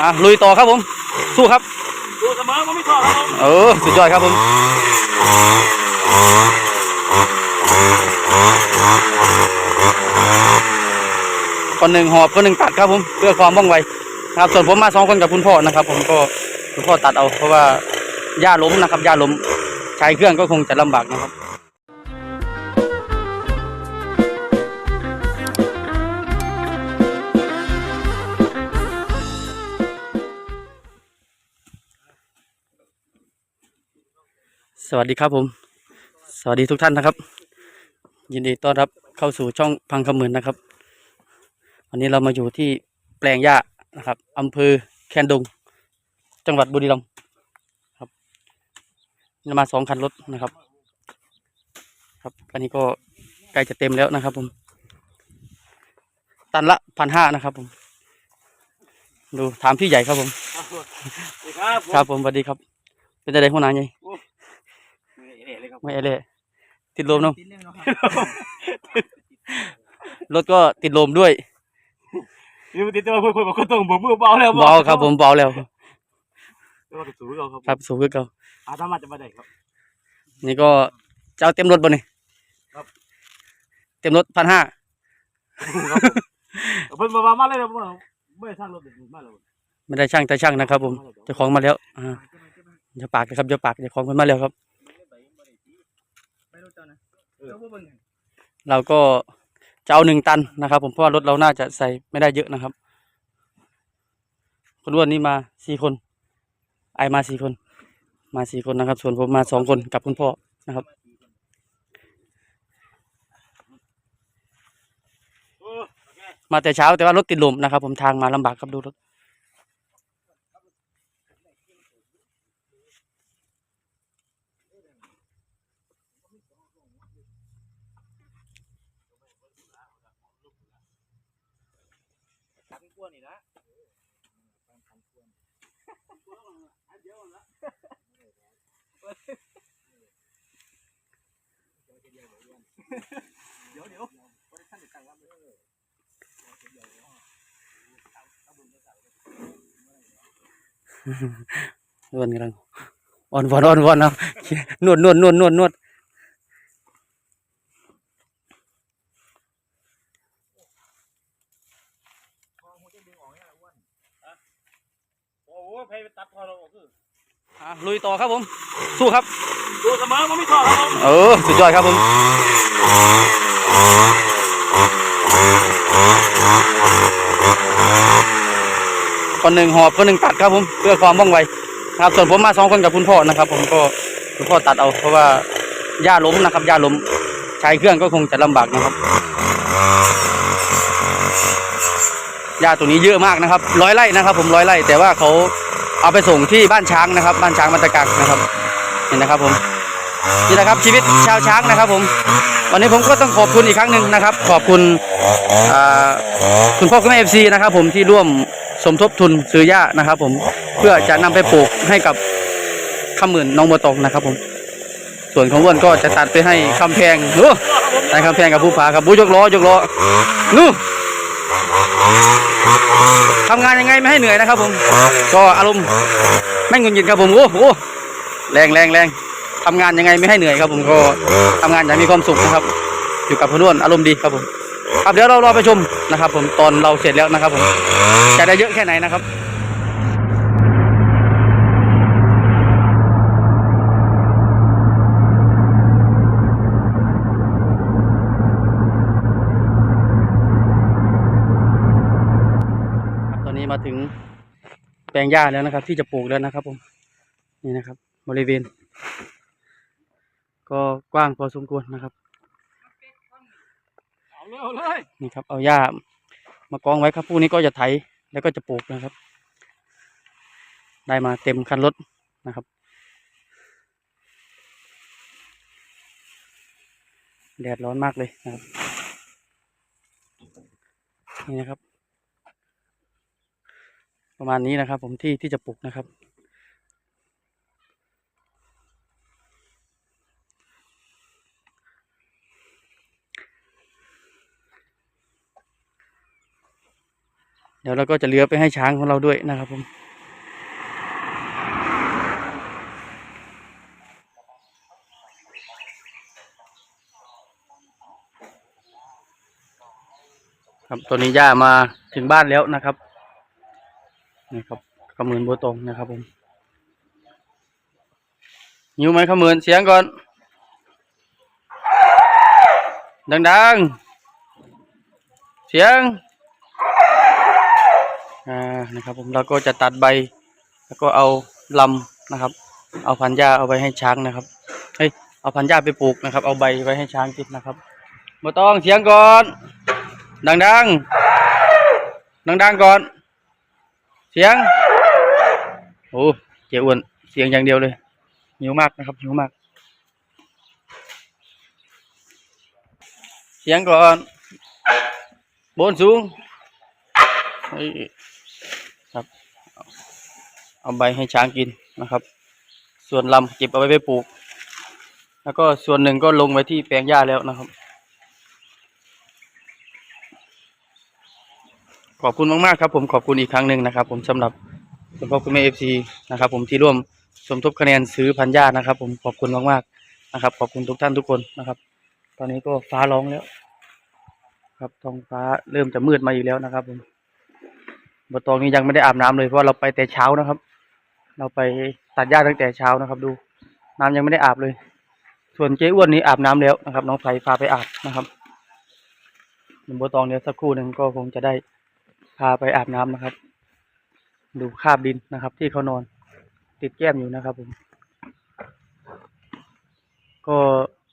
อะลุยต่อครับผม สู้ครับดูเสมอมันไม่ชอบครับผมเออสุดยอดครับผมคนหนึ่งหอบคนหนึ่งตัดครับผมเพื่อความว่องไวนะครับ ส่วนผมมาสองคนกับคุณพ่อนะครับ ผมก็คุณพ่อตัดเอาเพราะว่าหญ้าล้มนะครับหญ้าล้มใช้เครื่องก็คงจะลำบากนะครับ สวัสดีครับผม สวัสดีทุกท่านนะครับ ยินดีต้อนรับเข้าสู่ช่องพังคำหมื่นนะครับ วันนี้เรามาอยู่ที่แปลงหญ้านะครับอำเภอแคนดง จังหวัดบุรีรัมย์ครับมาสองคันรถนะครับ ครับอันนี้ก็ใกล้จะเต็มแล้วนะครับผม ตันละพันห้านะครับผม ดูถามพี่ใหญ่ครับผม ครับผมครับผมสวัสดีครับ เป็นอะไรหัวหน้าไง ไม่เละเลยครับไม่เอเล่ติดลมเนาะรถก็ติดลมด้วยนี่มันติดตัวคุยคุยบอกก็ต้องบอกมือเบาแล้วเบาครับผมเบาแล้วตัวกระสุนเราครับครับสูงขึ้นเก่าอาสามารถจะมาได้ครับ นี่ก็จะเอาเต็มรถบ่นี่ครับ เต็มรถพันห้าเพิ่นมามาเลยนะไม่สร้างรถเด็กมาแล้วไม่ได้ช่างแต่ช่างนะครับ ผมเจ้าของมาแล้วอ่าอย่าปากนะครับอย่าปากเจ้าของคนมาแล้วครับ เราก็จะเอาหนึ่งตันนะครับ ผมเพราะว่ารถเราน่าจะใส่ไม่ได้เยอะนะครับ คนอ้วนนี่มาสี่คน ไอมาสี่คน มาสี่คนนะครับ ส่วนผมมาสองคนกับคุณพ่อนะครับมาแต่เช้าแต่ว่ารถติดลมนะครับ ผมทางมาลำบากครับดูรถ ตักกวนนี่นะเดี๋ยวเดี๋ยวบริษัทต่างๆรับเลยอ้วนกำลังอ่อนวอนอ่อนวอนนะนวดนวดนวดนวดนวด โอ้โหไปตัดพอเราคืออะลุยต่อครับผม สู้ครับดูเสมอมันไม่ชอบครับผมเออ สุดยอดครับผม คนหนึ่งหอบคนหนึ่งตัดครับผม เพื่อความว่องไวนะครับ ส่วนผมมาสองคนกับคุณพ่อนะครับ ผมก็คุณพ่อตัดเอา เพราะว่าหญ้าล้มนะครับหญ้าล้มใช้เครื่องก็คงจะลำบากนะครับหญ้าตัวนี้เยอะมากนะครับ ร้อยไร่นะครับ ผมร้อยไร่แต่ว่าเขา เอาไปส่งที่บ้านช้างนะครับ บ้านช้างมันตะกังนะครับเห็นนะครับผมนี่นะครับชีวิตชาวช้างนะครับ ผม วันนี้ผมก็ต้องขอบคุณอีกครั้งหนึ่งนะครับ ขอบคุณคุณพ่อคุณแม่เอฟซีนะครับ ผมที่ร่วมสมทบทุนซื้อหญ้านะครับ ผมเพื่อจะนำไปปลูกให้กับข้าหมื่นน้องบัวตองนะครับ ผม ส่วนของอ้วนก็จะตัดไปให้คำแพงนู้ให้คำแพงกับผู้ผาครับบูยกล้อยกล้อนู้ ทำงานยังไงไม่ให้เหนื่อยนะครับผม ก็อารมณ์ไม่หงุดหงิดครับผมโอ้โหแรงแรงแรงทำงานยังไงไม่ให้เหนื่อยครับผมก็ทำงานอย่างมีความสุขนะครับ อยู่กับเพื่อนร่นอารมณ์ดีครับผมครับเดี๋ยวเรารอไปชมนะครับ ผมตอนเราเสร็จแล้วนะครับผมจะได้เยอะแค่ไหนนะครับ ครับตอ นนี้มาถึงแปลงหญ้าแล้วนะครับ ที่จะปลูกแล้วนะครับ ผมนี่นะครับ บริเวณ ก็กว้างพอสมควรนะครับเอาเลยเอาเลยนี่ครับ เอาหญ้ามากองไว้ครับพรุ่งนี้ก็จะไถแล้วก็จะปลูกนะครับ ได้มาเต็มคันรถนะครับ แดดร้อนมากเลยนะครับนี่นะครับ ประมาณนี้นะครับ ผมที่ที่จะปลูกนะครับ เดี๋ยวเราก็จะเลือไปให้ช้างของเราด้วยนะครับผมครับตอนนี้ย่ามาถึงบ้านแล้วนะครับ นี่ครับขมือนบัวตองนะครับผมหิวไหมขมือนเสียงก่อน ดังๆ เสียงอ่านะครับผมเราก็จะตัดใบ แล้วก็เอาลำนะครับ เอาพันหญ้าเอาไปให้ช้างนะครับเฮ้ยเอาพันหญ้าไปปลูกนะครับ เอาใบไว้ให้ช้างกินนะครับบ่ต้องเสียงก่อน ดังๆ ดังๆก่อน สียง โอ้เจ้าอ้วนเสียงอย่างเดียวเลยหิวมากนะครับหิวมาก เสียงก่อนบนสูงครับ เอาใบให้ช้างกินนะครับ ส่วนลำเก็บเอาไว้ไปปลูก แล้วก็ส่วนหนึ่งก็ลงไว้ที่แปลงหญ้าแล้วนะครับ ขอบคุณมากๆครับผมขอบคุณอีกครั้งหนึ่งนะครับ ผมสำหรับคุณพ่อคุณแม่เอฟซีนะครับ ผมที่ร่วมสมทบคะแนนซื้อพันญานะครับ ผมขอบคุณมากๆนะครับ ขอบคุณทุกท่านทุกคนนะครับ ตอนนี้ก็ฟ้าร้องแล้ว ครับท้องฟ้าเริ่มจะมืดมาอีกแล้วนะครับ ผมบตองนี้ยังไม่ได้อาบน้ำเลยเพราะเราไปแต่เช้านะครับ เราไปตัดหญ้าตั้งแต่เช้านะครับ ดู น้ำยังไม่ได้อาบเลย ส่วนเจ๊อ้วนนี้อาบน้ำแล้วนะครับ น้องไฟพาไปอาบนะครับหนุ่มบัวตองเดี๋ยวสักครู่หนึ่งก็คงจะได้ พาไปอาบน้ำนะครับ ดูคราบดินนะครับ ที่เขานอน ติดแก้มอยู่นะครับผม ก็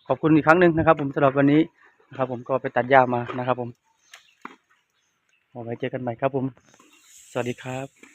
ขอบคุณอีกครั้งหนึ่งนะครับ ผมสำหรับวันนี้นะครับ ผมก็ไปตัดหญ้ามานะครับ ผมเอาไว้เจอกันใหม่ครับผม สวัสดีครับ